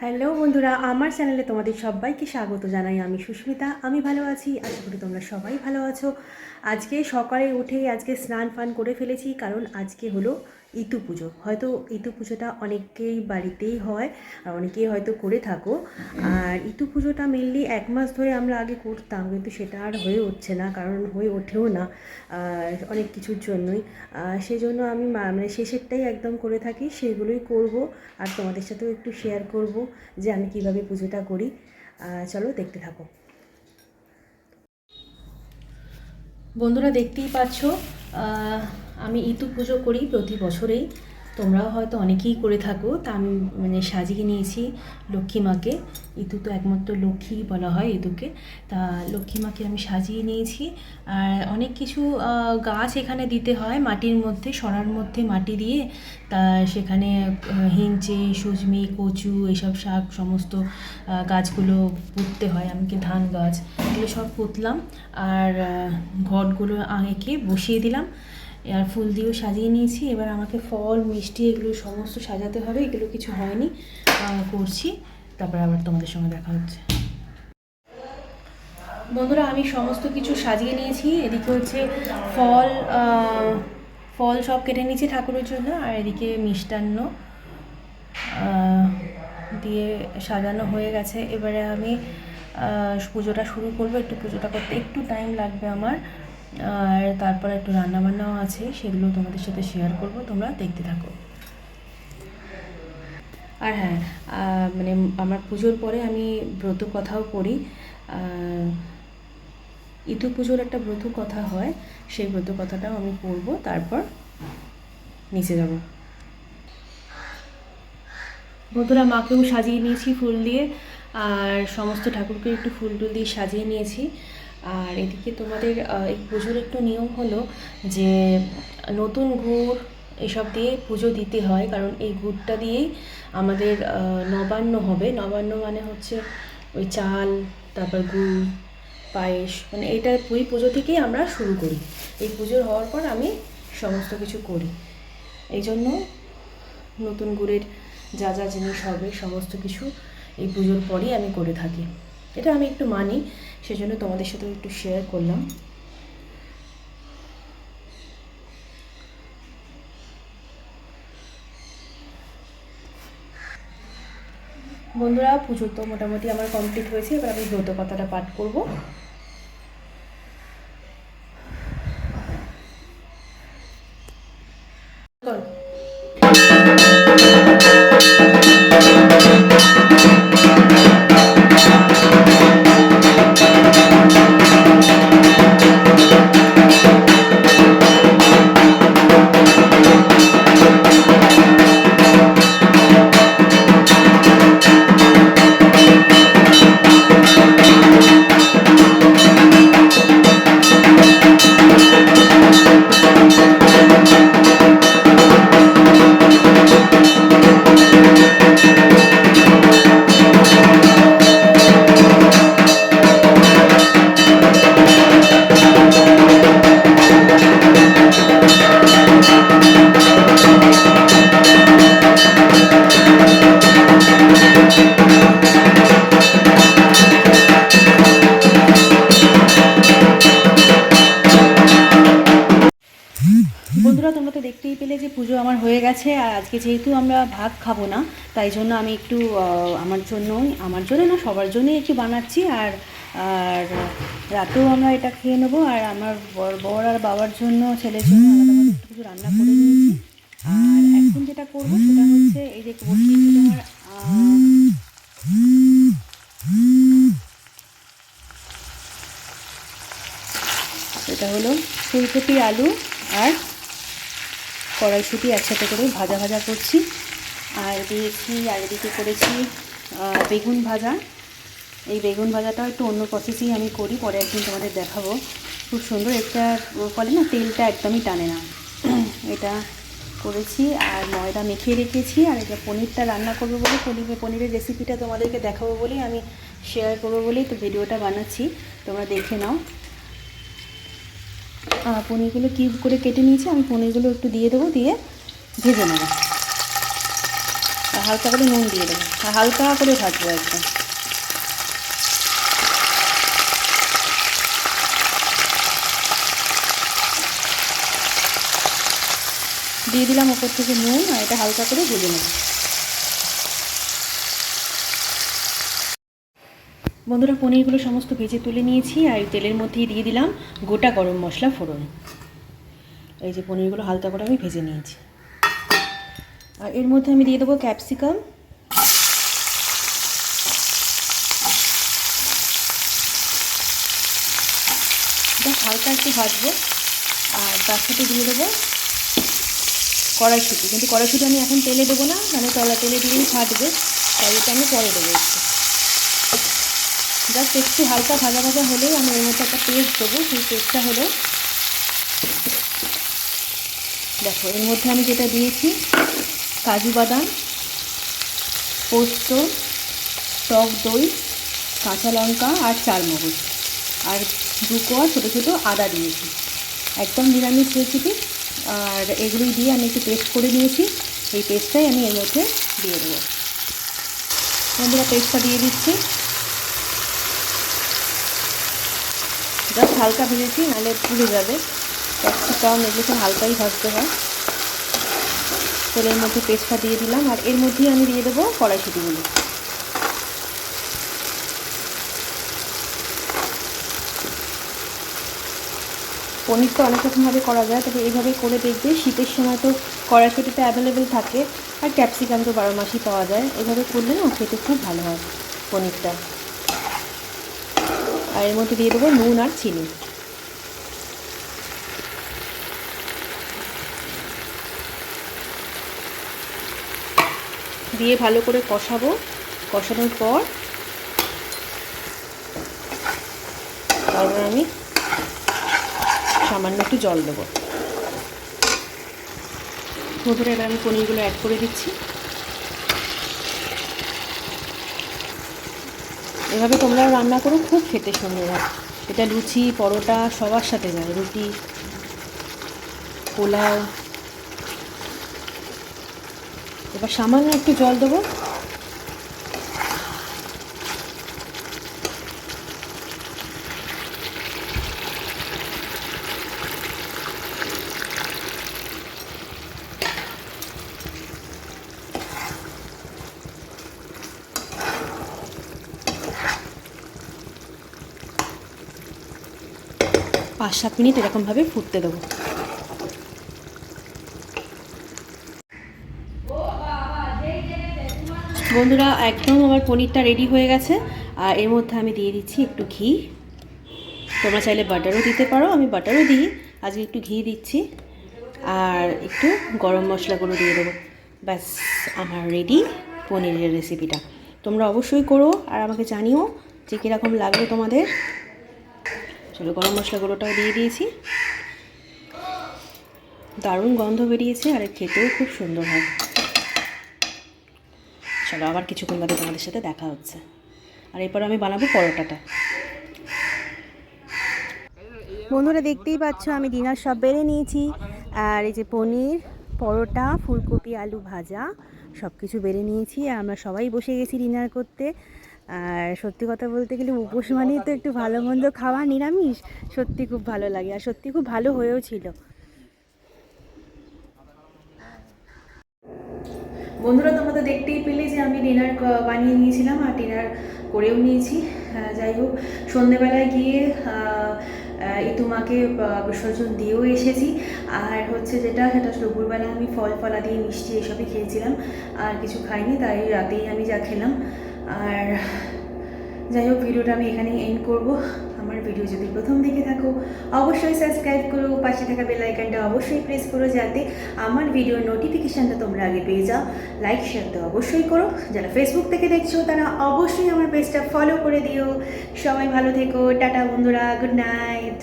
Hello বন্ধুরা, আমার চ্যানেলে তোমাদের সবাইকে স্বাগত জানাই আমি সুস্মিতা। আমি ভালো আছি, আশা করি তোমরা সবাই ভালো আছো। আজকে সকালে উঠে আজকে স্নান ফান করে ফেলেছি, কারণ আজকে হলো ইতু পুজো। হয়তো ইতু পুজোটা অনেকেই বাড়িতেই হয় আর অনেকেই হয়তো করে থাকো। আর ইতু পুজোটা মেনলি এক মাস ধরে আমরা আগে করতাম, কিন্তু সেটা আর হয়ে উঠছে না, কারণ হয়ে ওঠেও না অনেক কিছুর জন্যই। আর সেই জন্য আমি মানে শেষেরটাই একদম করে থাকি, সেগুলোই করব। আর তোমাদের সাথেও একটু শেয়ার করব যে আমি কীভাবে পুজোটা করি। চলো দেখতে থাকো। বন্ধুরা দেখতেই পাচ্ছ আমি ইতু পুজো করি প্রতি বছরেই। তোমরাও হয়তো অনেকেই করে থাকো। তা আমি মানে সাজিয়ে নিয়েছি লক্ষ্মী মাকে। ইতু তো একমাত্র লক্ষ্মী বলা হয় ইতুকে। তা লক্ষ্মী মাকে আমি সাজিয়ে নিয়েছি। আর অনেক কিছু গাছ এখানে দিতে হয় মাটির মধ্যে, সরার মধ্যে মাটি দিয়ে। তা সেখানে হিঞ্চে সুজমি, কচু এসব শাক সমস্ত গাছগুলো পুঁততে হয়। এমনকি ধান গাছ, এগুলো সব পুঁতলাম। আর ঘটগুলো এঁকে বসিয়ে দিলাম। আর ফুল দিয়েও সাজিয়ে নিয়েছি। এবার আমাকে ফল, মিষ্টি এগুলো সমস্ত সাজাতে হবে, এগুলো কিছু হয়নি। করছি। তারপরে আবার তোমাদের সঙ্গে দেখা হচ্ছে। বন্ধুরা, আমি সমস্ত কিছু সাজিয়ে নিয়েছি। এদিকে হচ্ছে ফল ফল সব কেটে নিয়েছি ঠাকুরের জন্য। আর এদিকে মিষ্টান্ন দিয়ে সাজানো হয়ে গেছে। এবারে আমি পুজোটা শুরু করব। একটু পুজোটা করতে একটু টাইম লাগবে আমার। আর তারপর একটু রান্নাবান্নাও আছে, সেগুলো তোমাদের সাথে শেয়ার করব, তোমরা দেখতে থাকো। আর হ্যাঁ মানে আমার পুজোর পরে আমি ব্রত কথাও করি ইতু পুজোর একটা ব্রত কথা হয়, সেই ব্রত কথাটাও আমি পড়ব, তারপর নিচে যাব। বন্ধুরা, মাকেও সাজিয়ে নিয়েছি ফুল দিয়ে, আর সমস্ত ঠাকুরকে একটু ফুল টুল দিয়ে সাজিয়ে নিয়েছি। আর এদিকে তোমাদের এই পুজোর একটু নিয়ম হলো যে নতুন গুড় এসব দিয়ে পুজো দিতে হয়, কারণ এই গুড়টা দিয়েই আমাদের নবান্ন হবে। নবান্ন মানে হচ্ছে ওই চাল, তারপর গুড়, পায়েস মানে এটা ওই পুজো থেকেই আমরা শুরু করি। এই পুজোর হওয়ার পর আমি সমস্ত কিছু করি। এই জন্য নতুন গুড়ের যা যা জিনিস হবে, সমস্ত কিছু এই পুজোর পরেই আমি করে থাকি। এটা আমি একটু মানি, সেজন্য তোমাদের সাথে একটু শেয়ার করলাম। বন্ধুরা পুজো তো মোটামুটি আমার কমপ্লিট হয়েছে, এবার আমি ব্রত কথাটা পাঠ করব। পেলে যে পুজো আমার হয়ে গেছে, আর আজকে যেহেতু আমরা ভাত খাব না, তাই জন্য আমি একটু আমার জন্যই, আমার জন্য না, সবার জন্যই একটু বানাচ্ছি, আর আর রাতেও আমরা এটা খেয়ে নেব, আর আমার বর বর আর বাবার জন্য, ছেলের জন্য আলাদাভাবে একটু কিছু রান্না করে নিয়েছি। আর এখন যেটা করব সেটা হচ্ছে, এই যে তোমার এটা হলো ফুলকপি আলু আর কড়াইশুঁটি একসাথে করে ভাজা ভাজা করছি। আর দিয়েছি, আর এদিকে করেছি বেগুন ভাজা। এই বেগুন ভাজাটাও একটু অন্য প্রসেসেই আমি করি, পরে একদিন তোমাদের দেখাবো। খুব সুন্দর এটা ফলে না, তেলটা একদমই টানে না। এটা করেছি, আর ময়দা মেখে রেখেছি, আর এটা পনিরটা রান্না করব বলে, পনির, পনিরের রেসিপিটা তোমাদেরকে দেখাবো বলেই আমি শেয়ার করব বলেই তো ভিডিওটা বানাচ্ছি। তোমরা দেখে নাও। পনিরগুলো কিউব করে কেটে নিয়েছি, আমি পনিরগুলো একটু দিয়ে দেবো, দিয়ে ভেজে নেব। হালকা করে নুন দিয়ে দেবো, আর হালকা করে ভাজবো একদম। দিয়ে দিলাম ওপর থেকে নুন, আর এটা হালকা করে ভেজে নেব। বন্ধুরা, পনিরগুলো সমস্ত ভেজে তুলে নিয়েছি আর তেলের মধ্যেই দিয়ে দিলাম গোটা গরম মশলা ফোড়ন। এই যে পনিরগুলো হালকা করে আমি ভেজে নিয়েছি। আর এর মধ্যে আমি দিয়ে দেবো ক্যাপসিকাম। হালকা একটু ভাজবো। আর তার সাথে দিয়ে দেবো কড়াইশুটি। কিন্তু কড়াইশুটি আমি এখন তেলে দেবো না মানে তলা তেলে দিলেই ফাটবে তাই এটা আমি পরে দেবো একটু। জাস্ট একটু হালকা ভাজা ভাজা হলেই আমি এর মধ্যে একটা পেস্ট দেবো, সেই পেস্টটা হলো দেখো, এর মধ্যে আমি যেটা দিয়েছি, কাজু বাদাম, পোস্ত, টক দই, কাঁচা লঙ্কা আর চালমগজ আর দু কোয়া ছোটো ছোটো আদা দিয়েছি। একদম নিরামিষ রেসিপি আর এগুলোই দিয়ে আমি একটু পেস্ট করে নিয়েছি। এই পেস্টটাই আমি এর মধ্যে দিয়ে দেবো। বন্ধুরা পেস্টটা দিয়ে দিচ্ছি। জাস্ট হালকা ভেজেছি, নাহলে পুড়ে যাবে। ক্যাপসিকাম এগুলো হালকাই ভাজতে হয়। তেলের মধ্যে পেস্টটা দিয়ে দিলাম, আর এর মধ্যেই আমি দিয়ে দেবো কড়াইশুটিগুলো। পনির তো অনেক রকমভাবে করা যায়, তবে এইভাবে করে দেখবে শীতের সময় তো কড়াইশুটিতে অ্যাভেলেবেল থাকে, আর ক্যাপসিকাম তো বারো মাসই পাওয়া যায়। এভাবে করলে না খেতে খুব ভালো হয় পনিরটা। আর এর মধ্যে দিয়ে দেবো নুন আর চিনি। দিয়ে ভালো করে কষাবো। কষানোর পর তারপর আমি সামান্য একটু জল দেবো। এবার আমি পনিরগুলো অ্যাড করে দিচ্ছি। এভাবে তোমরাও রান্না করো, খুব খেতে সুন্দর হয়। এটা লুচি, পরোটা, সবার সাথে যায়। রুটি, পোলাও। এবার সামান্য একটু জল দেবো। পাঁচ সাত মিনিট এরকমভাবে ফুটতে দেবো। বন্ধুরা, একদম আমার পনিরটা রেডি হয়ে গেছে। আর এর মধ্যে আমি দিয়ে দিচ্ছি একটু ঘি। তোমরা চাইলে বাটারও দিতে পারো, আমি বাটারও দিই। আজকে একটু ঘি দিচ্ছি। আর একটু গরম মশলাগুলো দিয়ে দেবো। ব্যাস, আমার রেডি পনিরের রেসিপিটা তোমরা অবশ্যই করো, আর আমাকে জানিও যে কীরকম লাগল তোমাদের। চলো গরম মশলাগুলোটাও দিয়ে দিয়েছি। দারুণ গন্ধ বেরিয়েছে আর খেতেও খুব সুন্দর হয়। চলো আবার কিছুক্ষণ বাদে তোমাদের সাথে দেখা হচ্ছে। আর এরপর আমি বানাবো পরোটাটা। বন্ধুরা দেখতেই পাচ্ছ, আমি ডিনার সব বেড়ে নিয়েছি। আর এই যে পনির, পরোটা, ফুলকপি, আলু ভাজা সব কিছু বেড়ে নিয়েছি, আর আমরা সবাই বসে গেছি ডিনার করতে। আর সত্যি কথা বলতে গেলে উপোস মানেই তো একটু ভালো মন্দ খাওয়া, নিরামিষ। সত্যি খুব ভালো লাগে, আর সত্যি খুব ভালো হয়েও ছিল। বন্ধুরা, তোমরা তো দেখতেই পেলে যে আমি ডিনার বানিয়ে নিয়েছিলাম, আর ডিনার করেও নিয়েছি। যাই হোক, সন্ধেবেলায় গিয়ে ইতুমাকে তোমাকে বিসর্জন দিয়েও এসেছি। আর হচ্ছে যেটা, সেটা দুপুরবেলা আমি ফল ফলা দিয়ে মিষ্টি এসবই খেয়েছিলাম। আর কিছু খাইনি, তাই রাতেই আমি যা খেলাম। আর যাই হোক, ভিডিওটা আমি এখানেই এন্ড করব। ভিডিও যদি প্রথম দেখে থাকো, অবশ্যই সাবস্ক্রাইব করো, পাশে থাকা বেল আইকনটা অবশ্যই প্রেস করো যাতে আমার ভিডিওর নোটিফিকেশানটা তোমরা আগে পেয়ে যাও। লাইক শেয়ার তো অবশ্যই করো। যারা ফেসবুক থেকে দেখছ, তারা অবশ্যই আমার পেজটা ফলো করে দিও। সবাই ভালো থেকো, টাটা বন্ধুরা গুড নাইট